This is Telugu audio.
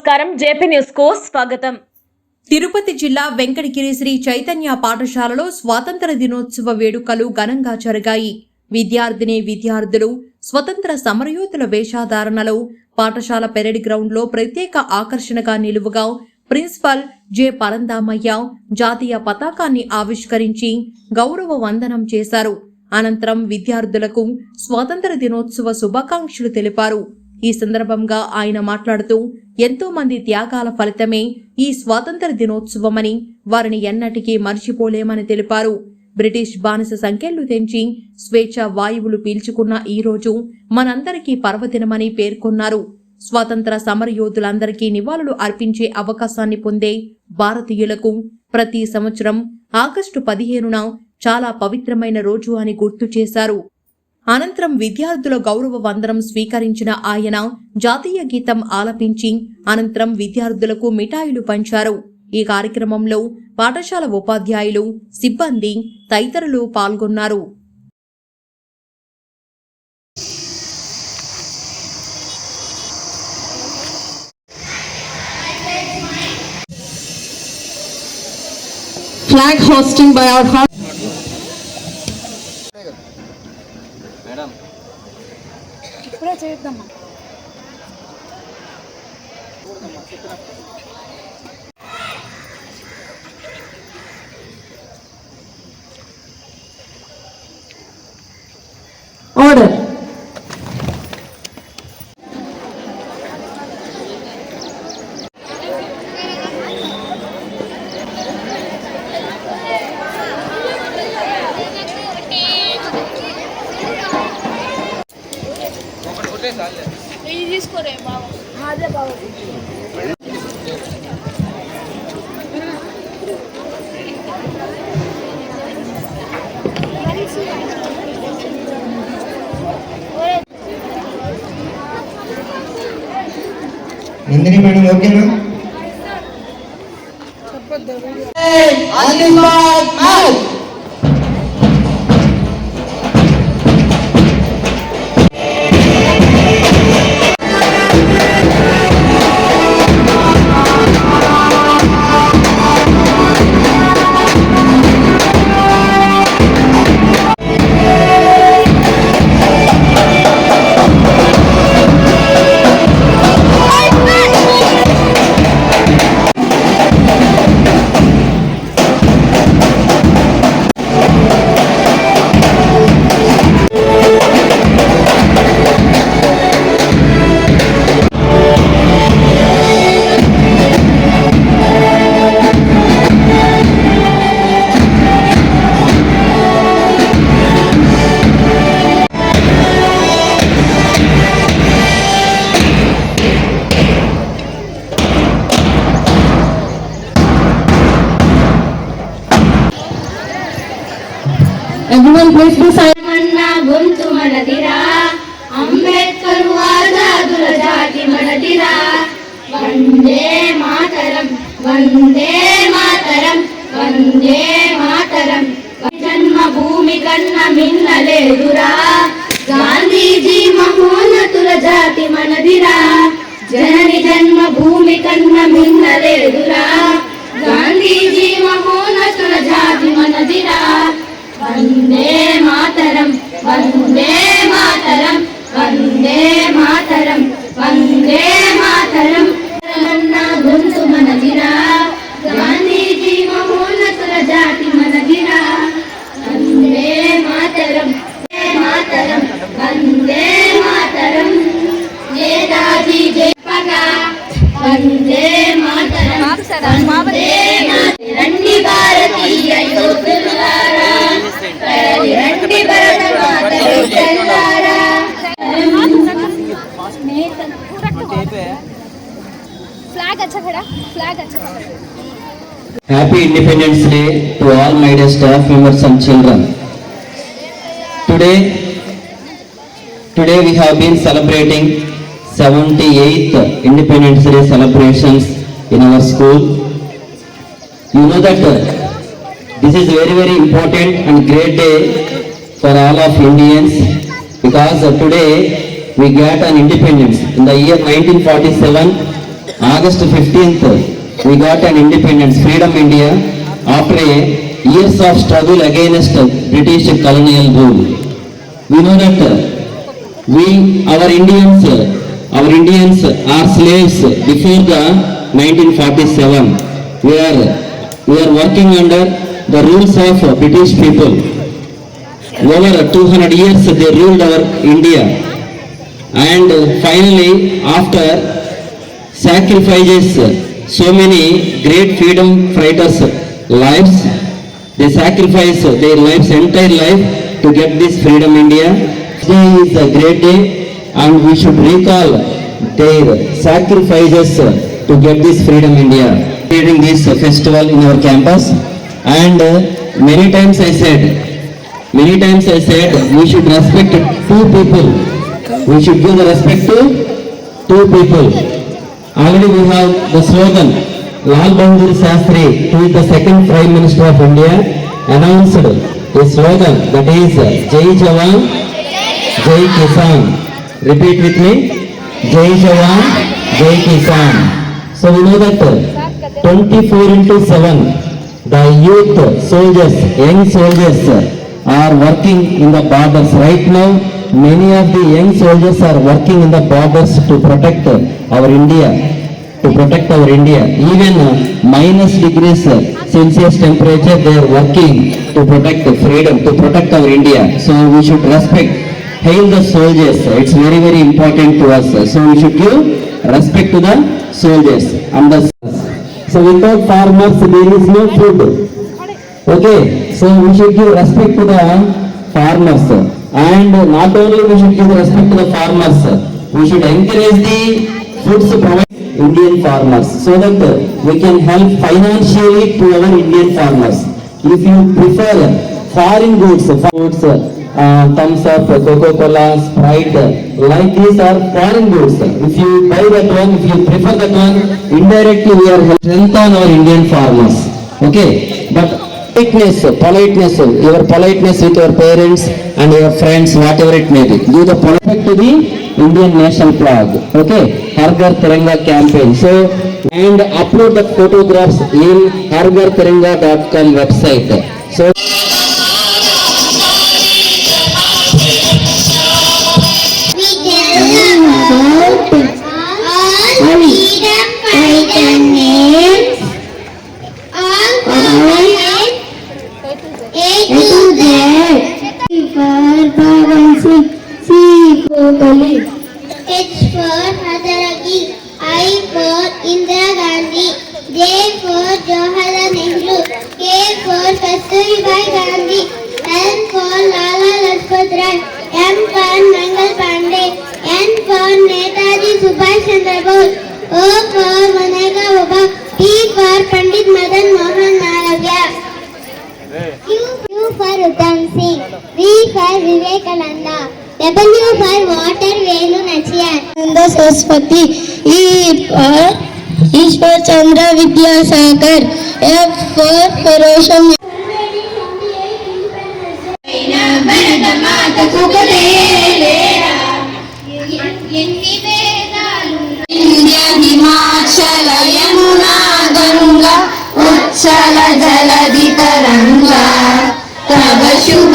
నమస్కారం. జేపీ న్యూస్కు స్వాగతం. తిరుపతి జిల్లా వెంకటగిరి శ్రీ చైతన్య పాఠశాలలో స్వాతంత్ర దినోత్సవ వేడుకలు ఘనంగా జరిగాయి. విద్యార్థిని విద్యార్థులు స్వతంత్ర సమరయోధుల వేషధారణలో పాఠశాల పెరడ్ గ్రౌండ్లో ప్రత్యేక ఆకర్షణగా నిలువుగా ప్రిన్సిపల్ జె. పరందామయ్య జాతీయ పతాకాన్ని ఆవిష్కరించి గౌరవ వందనం చేశారు. అనంతరం విద్యార్థులకు స్వాతంత్ర దినోత్సవ శుభాకాంక్షలు తెలిపారు. ఈ సందర్భంగా ఆయన మాట్లాడుతూ ఎంతో మంది త్యాగాల ఫలితమే ఈ స్వాతంత్ర దినోత్సవమని వారిని ఎన్నటికీ మర్చిపోలేమని తెలిపారు. బ్రిటిష్ బానిస సంఖ్యలు తెంచి స్వేచ్ఛ వాయువులు పీల్చుకున్న ఈ రోజు మనందరికీ పర్వదినమని పేర్కొన్నారు. స్వాతంత్ర సమరయోధులందరికీ నివాళులు అర్పించే అవకాశాన్ని పొందే భారతీయులకు ప్రతి సంవత్సరం ఆగస్టు పదిహేనున చాలా పవిత్రమైన రోజు అని గుర్తు చేశారు. అనంతరం విద్యార్థుల గౌరవ వందనం స్వీకరించిన ఆయన జాతీయ గీతం ఆలపించి అనంతరం విద్యార్థులకు మిఠాయిలు పంచారు. ఈ కార్యక్రమంలో పాఠశాల ఉపాధ్యాయులు సిబ్బంది తదితరులు పాల్గొన్నారు. Flag hosting by our madam ఇప్పుడే చేద్దామా నందిని మేడం ఓకేనా? Everyone వందే మాతరం వందే మాతరం. జన్మభూమి కన్న మిన్నలేదురా. గాంధీజీ మహోన్నతుల జాతి మనదిరా. జనని జన్మభూమి Happy Independence Day to all my dear staff members and children. Today, today we have been celebrating 78th Independence Day celebrations in our school. You know that this is very very important and great day for all of Indians because today we get an independence. In the year 1947, August 15th, we got an independence, freedom India, after years of struggle against British colonial rule. We know that uh, we, our Indians, uh, our Indians are slaves before the 1947. We are, we are working under the rules of British people. Over 200 years they ruled our India. And uh, finally, after sacrifices so many great freedom fighters lives, they sacrifice their lives, entire life to get this freedom India. Today is a great day and we should recall their sacrifices to get this freedom India. During this festival in our campus and uh, many times I said, many times I said we should respect two people. We should give the respect to two people. Already we have the slogan, Lal Bahadur Shastri, who is the second Prime Minister of India, announced a slogan that is Jai Jawan, Jai Kisan. Repeat with me, Jai Jawan, Jai Kisan. So we know that 24 into 7, the youth soldiers, young soldiers are working in the borders. Right now, many of the young soldiers are working in the borders to protect our India, to protect our India. Even uh, minus degrees uh, Celsius temperature, they are working to protect the freedom, to protect our India. So we should respect, hail the soldiers. It's very, very important to us. So we should give respect to the soldiers and the so without farmers, there is no food. Okay, so we should give respect to the farmers. And not only we should give respect to the farmers, we should encourage the foods provided Indian farmers so that we can help financially to our Indian farmers. If you prefer foreign goods, foods, uh, thumbs up, Coca-Cola, Sprite, like these are foreign goods. If you buy that one, if you prefer that one, indirectly we are strengthen our Indian farmers. Okay, but politeness, politeness, your politeness with your parents and your friends, whatever it may be. Do the polite to the Indian national flag. Okay, Har Ghar Tiranga campaign. So, and upload the photographs in hargartiranga.com website. So. We M for Nangal Pandey, N for Netaji Subhash Chandra Bose, O for Maneka Baba, P for Pandit Madan Mohan Malavya. Q, Q for Uttam Singh, V for Vivekananda, W for Water Velu Nachiyar, Nanda Saraswati, E for Ishwar Chandra Vidyasagar, F for Ferosham. ఉచ్చల జలధి తరంగా తవ శుభ